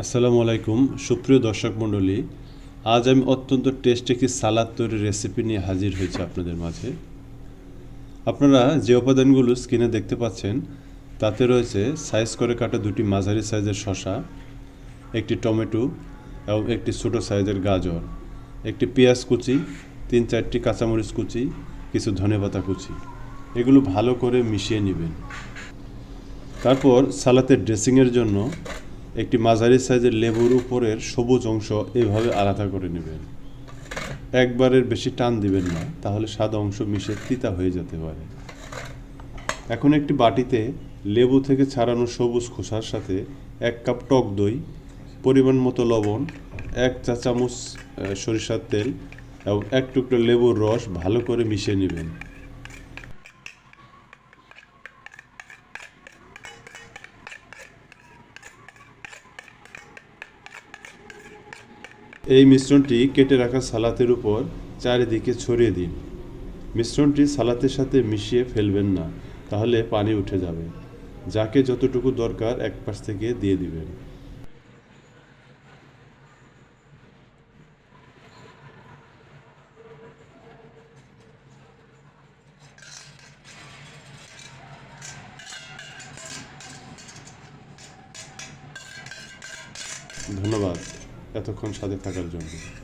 আসসালামু আলাইকুম, সুপ্রিয় দর্শক মণ্ডলী, আজ আমি অত্যন্ত টেস্ট একটি সালাদ তৈরির রেসিপি নিয়ে হাজির হয়েছি আপনাদের মাঝে। আপনারা যে উপাদানগুলো স্ক্রিনে দেখতে পাচ্ছেন, তাতে রয়েছে সাইজ করে কাটা দুটি মাঝারি সাইজের শসা, একটি টমেটো এবং একটি ছোটো সাইজের গাজর, একটি পেঁয়াজ কুচি, তিন চারটি কাঁচামরিচ কুচি, কিছু ধনেপাতা কুচি। এগুলো ভালো করে মিশিয়ে নেবেন। তারপর সালাতের ড্রেসিংয়ের জন্য একটি মাঝারি সাইজের লেবুর উপরের সবুজ অংশ এভাবে আলাদা করে নেবেন। একবারের বেশি টান দিবেন না, তাহলে সাদা অংশ মিশে তিতা হয়ে যেতে পারে। এখন একটি বাটিতে লেবু থেকে ছাড়ানো সবুজ খোসার সাথে এক কাপ টক দই, পরিমাণ মতো লবণ, এক চা চামচ সরিষার তেল এবং এক টুকরো লেবুর রস ভালো করে মিশিয়ে নেবেন। এই মিশ্রণটি কেটে রাখা সালাতের উপর চারিদিকে ছড়িয়ে দিন। মিশ্রণটি সালাতের সাথে মিশিয়ে ফেলবেন না, তাহলে পানি উঠে যাবে। যাকে যতটুকু দরকার এক পাশ থেকে দিয়ে দিবেন। ধন্যবাদ। এতক্ষণ সাথে থাকার জন্য।